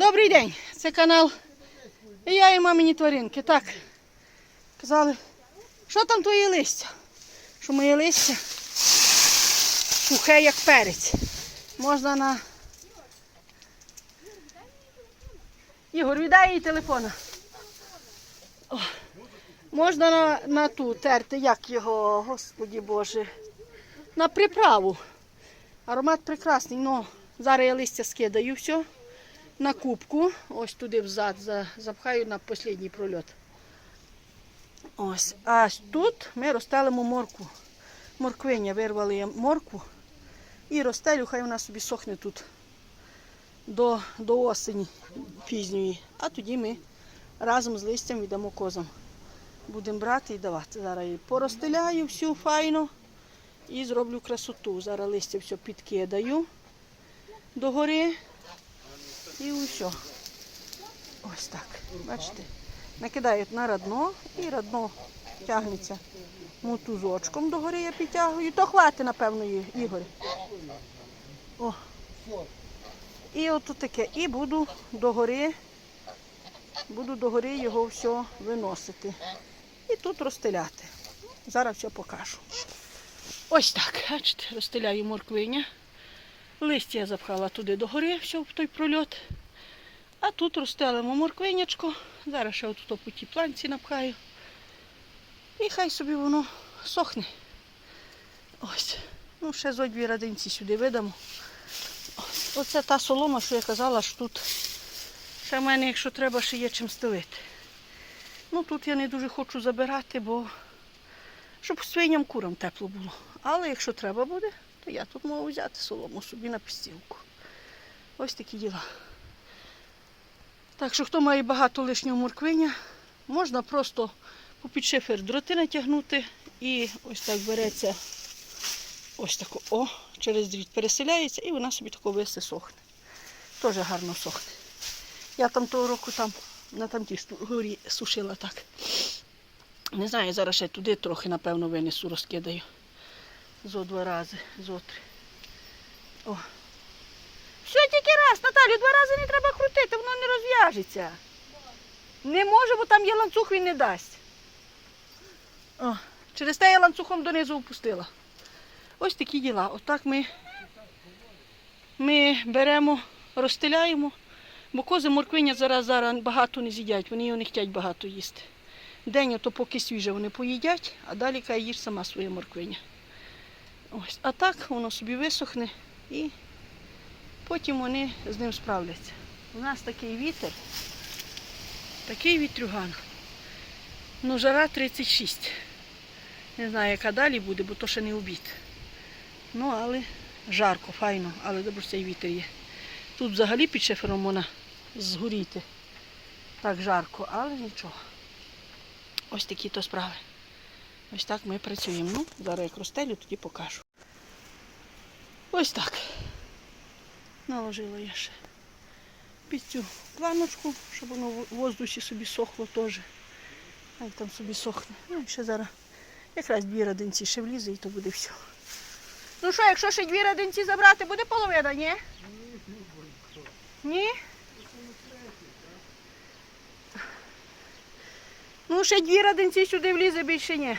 Добрий день, це канал. Я і мамині тваринки. Так. Казали, що там твої листя? Що моє листя сухе, як перець. Можна на. Ігор, віддай їй телефона. О, Можна на, на ту терти, як його, господі Боже, на приправу. Аромат прекрасний, ну зараз я листя скидаю все на кубку, ось туди взад запхаю на останній прольот. Ось. А тут ми розстелимо морку. Морквиня вирвали я моркву і розстелю, хай вона собі сохне тут до, до осені пізньої. А тоді ми разом з листям віддамо козам. Будемо брати і давати. Зараз її порозстеляю всю файно і зроблю красоту. Зараз листя все підкидаю догори і усе. Ось так. Бачите? Накидають на радно і радно тягнеться мотузочком догори я підтягую. То хватить, напевно, Ігор. О. І от таке. І буду догори, буду догори його все виносити. І тут розстеляти. Зараз все покажу. Ось так, бачите, розстеляю морквиня. Листя я запхала туди догори, все в той прольот. А тут розстелимо морквинячко. Зараз ще отут по тій планці напхаю. І хай собі воно сохне. Ось. Ну, ще зо дві радинці сюди видамо. Ось. Оце та солома, що я казала, що тут ще в мене, якщо треба, ще є чим стелити. Ну тут я не дуже хочу забирати, бо щоб свиням курам тепло було. Але якщо треба буде, я тут можу взяти солому собі на пістілку. Ось такі діла. Так що хто має багато лишнього морквиня, можна просто попід шифер дроти натягнути і ось так береться ось тако, о, через дріт переселяється і вона собі тако висе сохне. Теж гарно сохне. Я там того року там на тамтій горі сушила так. Не знаю, зараз ще туди трохи, напевно, винесу, розкидаю. Зо два рази, зо три. О. Все тільки раз, Наталю, два рази не треба крутити, воно не розв'яжеться. Не може, бо там є ланцюг, він не дасть. О, через те я ланцюгом донизу опустила. Ось такі діла. Отак ми, ми беремо, розстеляємо, бо кози морквиня зараз зараз багато не з'їдять, вони його не хочуть багато їсти. День ото поки свіже вони поїдять, а далі каже, їж сама своє морквиня. Ось. А так воно собі висохне і потім вони з ним справляться. У нас такий вітер, такий вітрюган. Ну, жара 36. Не знаю, яка далі буде, бо то ще не обід. Ну, але жарко, файно, але добре, цей вітер є. Тут взагалі під шифером можна згоріти. Так жарко, але нічого. Ось такі то справи. Ось так ми працюємо. Ну, зараз як розстелю, тоді покажу. Ось так. Наложила я ще під цю планочку, щоб воно в воздусі собі сохло теж. Хай там собі сохне. Ну і ще зараз якраз дві радинці ще влізе і то буде все. Ну що, якщо ще дві радинці забрати, буде половина, ні? Ні? Ну, ще дві радинці сюди влізе, більше ні.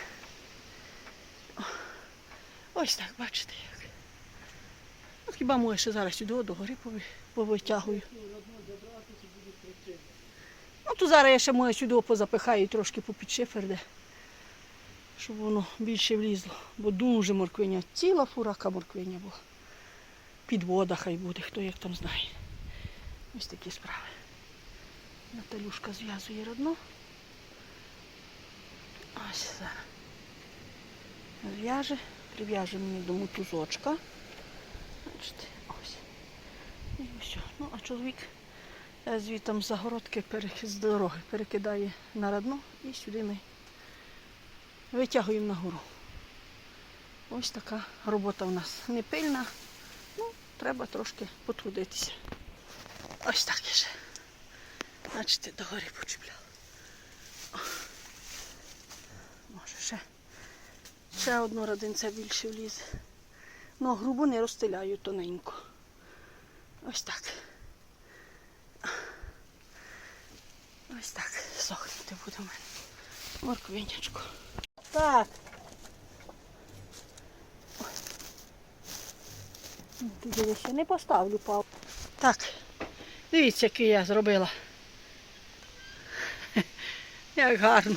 Ось так, бачите як. Ну, хіба може ще зараз сюди до гори повитягую. Ну, то зараз я ще моє сюди позапихаю трошки попід шифер, де, щоб воно більше влізло. Бо дуже морквиня, ціла фурака морквиня була. Підвода хай буде, хто як там знає. Ось такі справи. Наталюшка зв'язує родно. Ось зараз. Зв'яже, прив'яже мені до мотузочка. Ось. І все. Ну, а чоловік е, звітом загородки з дороги перекидає на радно і сюди ми витягуємо нагору. Ось така робота у нас не пильна. Ну, треба трошки потрудитися. Ось так я ще. Бачите, догори почіпляла. Може ще. Ще одну родинця більше влізе. Ну, грубо не розстеляю тоненько. Ось так. Ось так сохнути буде в мене. Морквинячку. Так. Туди ще не поставлю пав. Так, дивіться, який я зробила. Як гарно.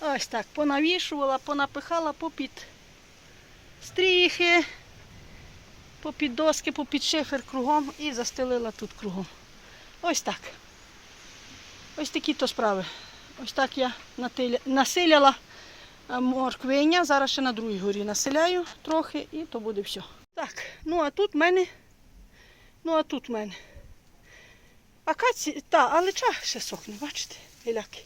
Ось так, понавішувала, понапихала попід стріхи, попід доски, попід шифер кругом і застелила тут кругом. Ось так. Ось такі то справи. Ось так я насиляла морквиня. Зараз ще на другій горі населяю трохи і то буде все. Так, ну а тут в мене. Ну а тут в мене. Акація, та, алеча ще сохне, бачите, гіляки.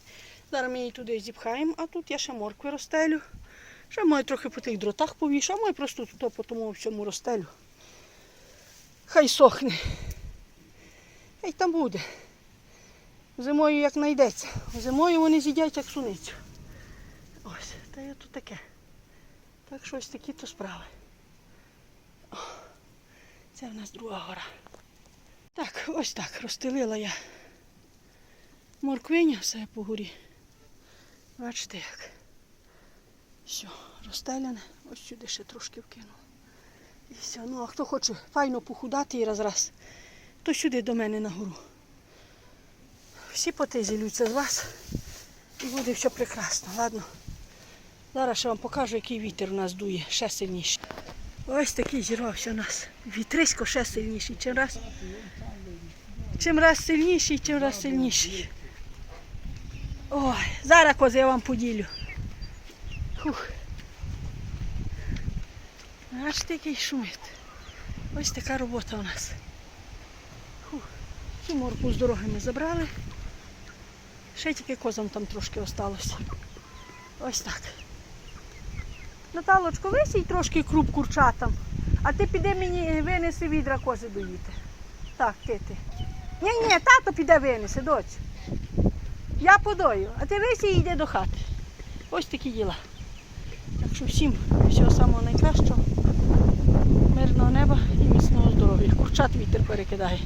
Зараз ми її туди зіпхаємо, а тут я ще моркви розстелю. Ще маю трохи по тих дротах повішу, а маю просто тут по тому всьому розстелю. Хай сохне. Хай там буде. Зимою як знайдеться. Зимою вони з'їдять як суницю. Ось, та я тут таке. Так що ось такі то справи. О, це в нас друга гора. Так, ось так, розстелила я морквиня все по горі. Бачите як. Все, розстеляне. Ось сюди ще трошки вкину. І все. Ну, а хто хоче файно похудати і раз раз, то сюди до мене на гору. Всі поти зілються з вас. І буде все прекрасно. Ладно. Зараз ще вам покажу, який вітер у нас дує, ще сильніший. Ось такий зірвався у нас. Вітрисько ще сильніший. Чим раз, чим раз сильніший, чим раз сильніший. Ой, зараз кози я вам поділю. Фух. Бачите, який шумить. Ось така робота у нас. Фух. Цю морку з дороги ми забрали. Ще тільки козам там трошки осталося. Ось так. Наталочко, висій трошки круп курчатам, а ти піди мені винеси відра кози доїти. Так, ти ти. Ні, ні, тато піде винесе, доць. Я подою, а ти весь і йди до хати. Ось такі діла. Так що всім всього самого найкращого, мирного неба і міцного здоров'я. Курчат вітер перекидає.